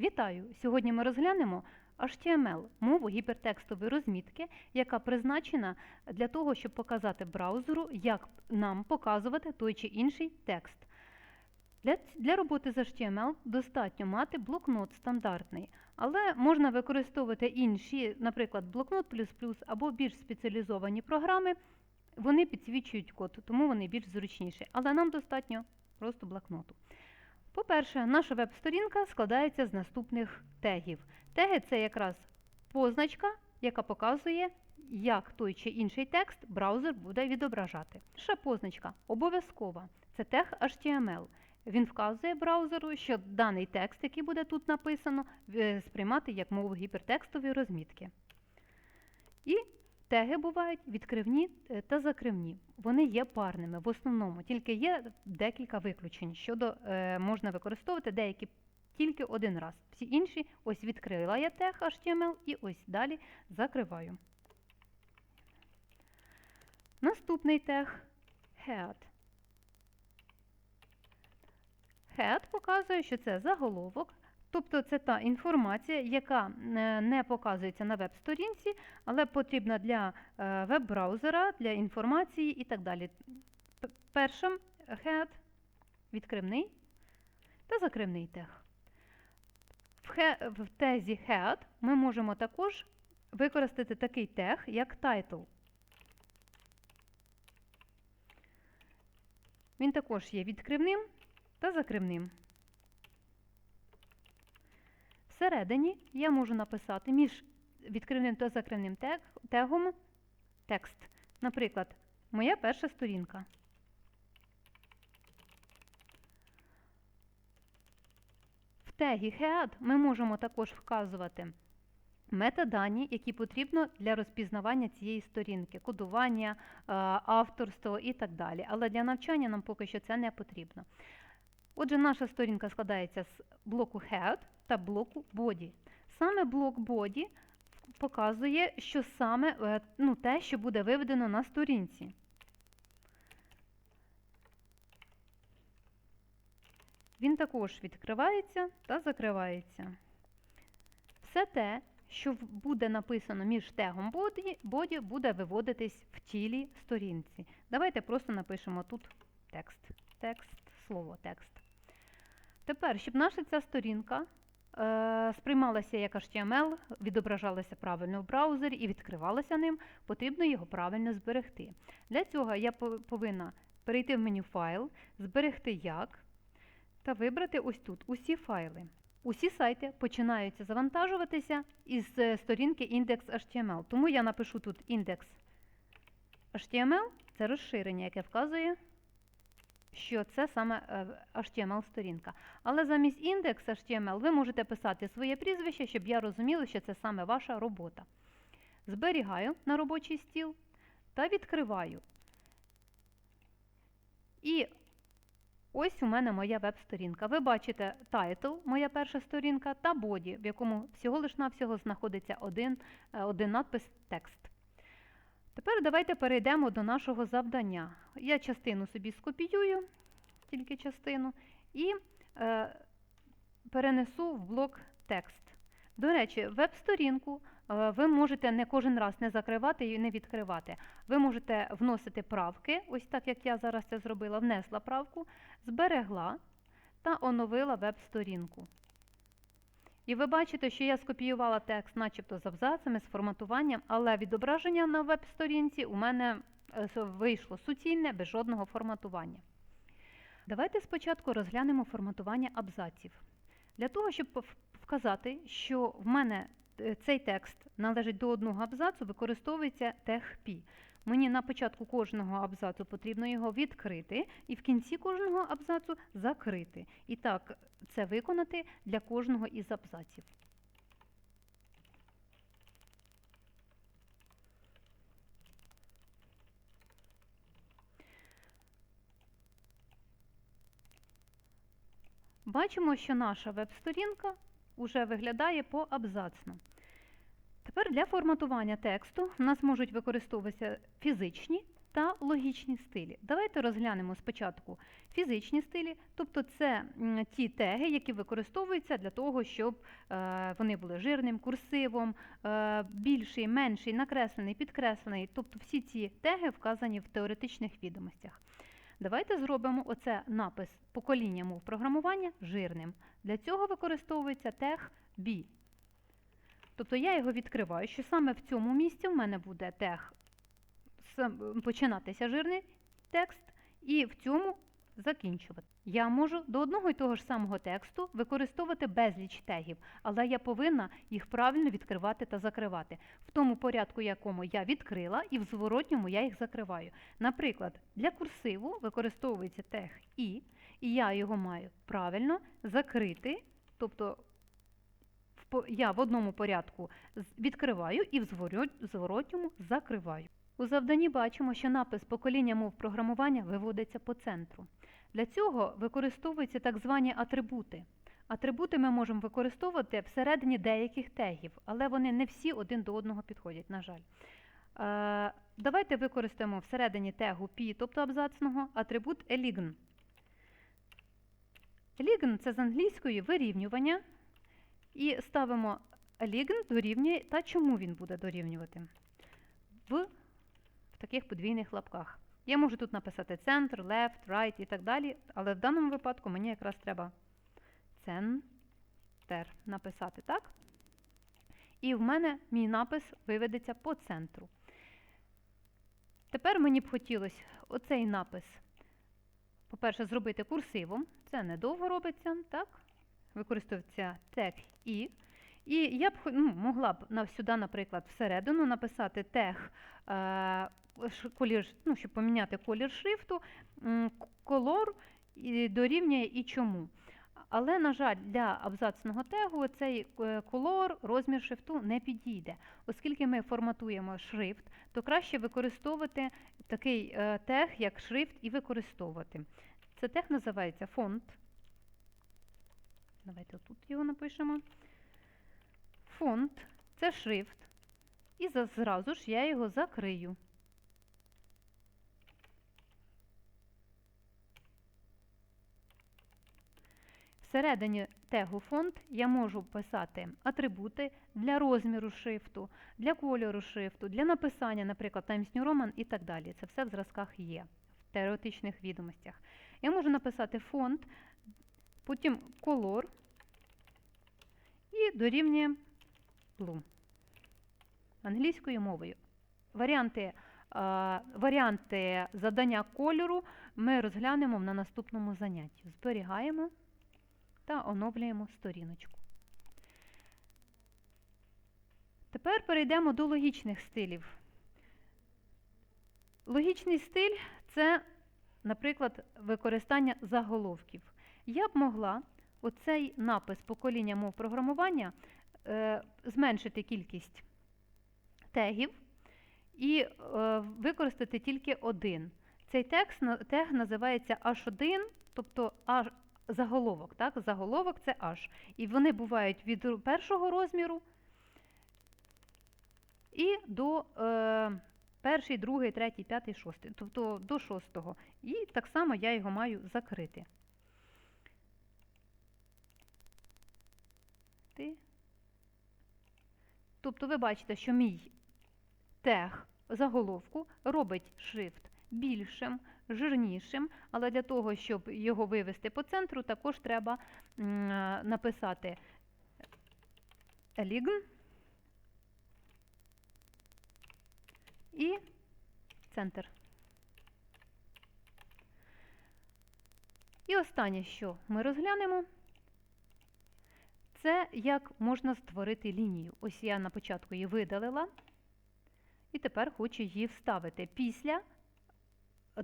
Вітаю! Сьогодні ми розглянемо HTML – мову гіпертекстової розмітки, яка призначена для того, щоб показати браузеру, як нам показувати той чи інший текст. Для, для роботи з HTML достатньо мати блокнот стандартний, але можна використовувати інші, наприклад, блокнот або більш спеціалізовані програми. Вони підсвічують код, тому вони більш зручніші. Але нам достатньо просто блокноту. По-перше, наша веб-сторінка складається з наступних тегів. Теги це якраз позначка, яка показує, як той чи інший текст браузер буде відображати. Перша позначка обов'язкова це тег HTML. Він вказує браузеру, що даний текст, який буде тут написано, е, сприймати як мову гіпертекстової розмітки. І теги бувають відкривні е, та закривні. Вони є парними в основному, тільки є декілька виключень щодо е, можна використовувати деякі тільки один раз. Всі інші ось відкрила я тег HTML і ось далі закриваю. Наступний тег head. Head показує, що це заголовок, тобто це та інформація, яка е, не показується на веб-сторінці, але потрібна для е, веб-браузера, для інформації і так далі. Першим head відкривний та закривний тег. В, в тезі head ми можемо також використати такий тег, як title. Він також є відкривним та закривним. Всередині я можу написати між відкривним та закривним тег, тегом текст. Наприклад, моя перша сторінка. В тегі head ми можемо також вказувати метадані, які потрібно для розпізнавання цієї сторінки, кодування, е, авторство і так далі. Але для навчання нам поки що це не потрібно. Отже, наша сторінка складається з блоку head та блоку body. Саме блок body показує, що саме е, ну, те, що буде виведено на сторінці. Він також відкривається та закривається. Все те, що буде написано між тегом body буде виводитись в тілі сторінці. Давайте просто напишемо тут текст. Текст, слово текст. Тепер, щоб наша ця сторінка сприймалася як HTML, відображалася правильно в браузері і відкривалася ним, потрібно його правильно зберегти. Для цього я повинна перейти в меню Файл, зберегти як та вибрати ось тут усі файли. Усі сайти починаються завантажуватися із е, сторінки index.html. Тому я напишу тут index.html, це розширення, яке вказує, що це саме е, HTML-сторінка. Але замість index.html ви можете писати своє прізвище, щоб я розуміла, що це саме ваша робота. Зберігаю на робочий стіл та відкриваю. І Ось у мене моя веб-сторінка. Ви бачите тайтл, моя перша сторінка, та боді, в якому всього лиш навсього знаходиться один, е, один надпис текст. Тепер давайте перейдемо до нашого завдання. Я частину собі скопіюю, тільки частину, і е, перенесу в блок текст. До речі, веб-сторінку е, ви можете не кожен раз не закривати і не відкривати. Ви можете вносити правки, ось так як я зараз це зробила, внесла правку, зберегла та оновила веб-сторінку. І ви бачите, що я скопіювала текст начебто з абзацами, з форматуванням, але відображення на веб-сторінці у мене е, вийшло суцільне, без жодного форматування. Давайте спочатку розглянемо форматування абзаців. Для того, щоб вказати, що в мене е, цей текст належить до одного абзацу, використовується P. Мені на початку кожного абзацу потрібно його відкрити, і в кінці кожного абзацу закрити. І так це виконати для кожного із абзаців. Бачимо, що наша веб-сторінка вже виглядає поабзацно. Тепер для форматування тексту в нас можуть використовуватися фізичні та логічні стилі. Давайте розглянемо спочатку фізичні стилі, тобто це ті теги, які використовуються для того, щоб е, вони були жирним, курсивом, е, більший, менший, накреслений, підкреслений. Тобто всі ці теги вказані в теоретичних відомостях. Давайте зробимо оце напис покоління мов програмування жирним. Для цього використовується тег B. Тобто я його відкриваю, що саме в цьому місці в мене буде тег починатися жирний текст, і в цьому закінчувати. Я можу до одного і того ж самого тексту використовувати безліч тегів, але я повинна їх правильно відкривати та закривати в тому порядку, якому я відкрила, і в зворотньому я їх закриваю. Наприклад, для курсиву використовується тег і, і я його маю правильно закрити, тобто я в одному порядку відкриваю і в зворотньому закриваю. У завданні бачимо, що напис покоління мов програмування виводиться по центру. Для цього використовуються так звані атрибути. Атрибути ми можемо використовувати всередині деяких тегів, але вони не всі один до одного підходять, на жаль. Е, давайте використаємо всередині тегу P, тобто абзацного, атрибут elign. Elign – це з англійської вирівнювання. І ставимо elign дорівнює, та чому він буде дорівнювати? В в таких подвійних лапках. Я можу тут написати центр, left, right і так далі, але в даному випадку мені якраз треба центр написати, так? І в мене мій напис виведеться по центру. Тепер мені б хотілося оцей напис, по-перше, зробити курсивом. Це недовго робиться, так? Використовується тег і. І я б ну, могла б сюди, наприклад, всередину написати тег, е, колір, ну, щоб поміняти колір шрифту, колор дорівнює і чому. Але, на жаль, для абзацного тегу цей е, колор, розмір шрифту не підійде. Оскільки ми форматуємо шрифт, то краще використовувати такий е, тег, як шрифт, і використовувати. Це тег називається фонт. Давайте тут його напишемо. Фонт це шрифт. І зразу ж я його закрию. Всередині тегу фонд я можу писати атрибути для розміру шрифту, для кольору шрифту, для написання, наприклад, Times New Roman і так далі. Це все в зразках є, в теоретичних відомостях. Я можу написати фонд, потім колор і дорівнює blue англійською мовою. Варіанти, варіанти задання кольору ми розглянемо на наступному занятті. Зберігаємо та оновлюємо сторіночку. Тепер перейдемо до логічних стилів. Логічний стиль це, наприклад, використання заголовків. Я б могла оцей напис покоління мов програмування е, зменшити кількість тегів і е, використати тільки один. Цей текст, тег називається H1, тобто H, заголовок. Так? Заголовок це H. І вони бувають від першого розміру і до е, перший, другий, третій, п'ятий, шостий, тобто до шостого. І так само я його маю закрити. Ти. Тобто ви бачите, що мій тег заголовку робить шрифт більшим, жирнішим, але для того, щоб його вивести по центру, також треба написати elign і центр. І останнє, що ми розглянемо, це як можна створити лінію. Ось я на початку її видалила, і тепер хочу її вставити після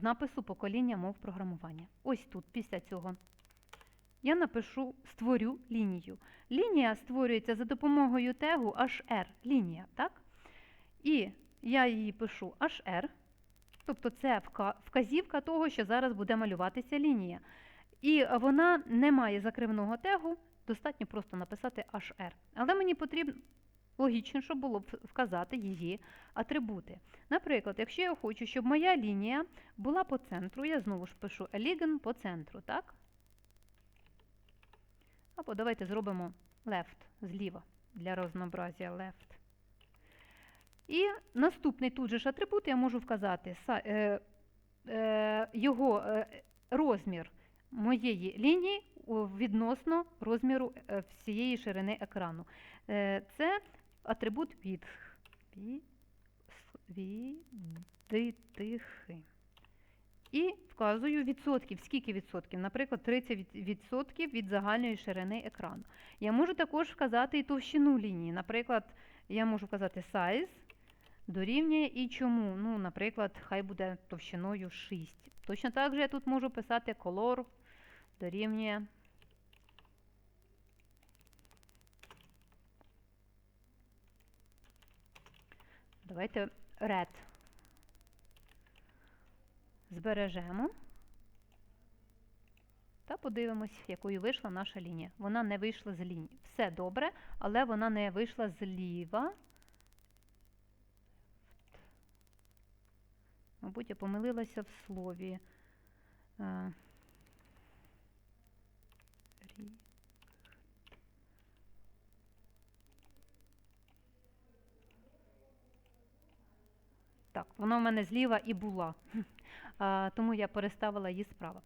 напису покоління мов програмування. Ось тут, після цього. Я напишу, створю лінію. Лінія створюється за допомогою тегу HR, лінія, так? І я її пишу HR, тобто це вказівка того, що зараз буде малюватися лінія. І вона не має закривного тегу, достатньо просто написати HR. Але мені потрібно логічніше було б вказати її атрибути. Наприклад, якщо я хочу, щоб моя лінія була по центру, я знову ж пишу Eligen по центру, так? Або давайте зробимо left зліва для разнообразія left. І наступний тут же ж атрибут я можу вказати е, е, його е, розмір моєї лінії відносно розміру е, всієї ширини екрану. Е, Це атрибут від відитихи. І вказую відсотків. Скільки відсотків? Наприклад, 30 від- відсотків від загальної ширини екрану. Я можу також вказати і товщину лінії. Наприклад, я можу вказати size дорівнює і чому. Ну, наприклад, хай буде товщиною 6. Точно так же я тут можу писати color дорівнює. Давайте red. Збережемо. Та подивимось, якою вийшла наша лінія. Вона не вийшла з лінії. Все добре, але вона не вийшла зліва. Мабуть, я помилилася в слові. Е, Так, вона в мене зліва і була. Тому я переставила її справа.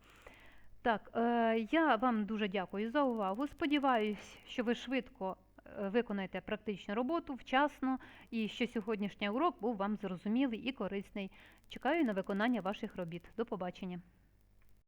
Так, е, я вам дуже дякую за увагу. Сподіваюсь, що ви швидко е, виконаєте практичну роботу вчасно і що сьогоднішній урок був вам зрозумілий і корисний. Чекаю на виконання ваших робіт. До побачення.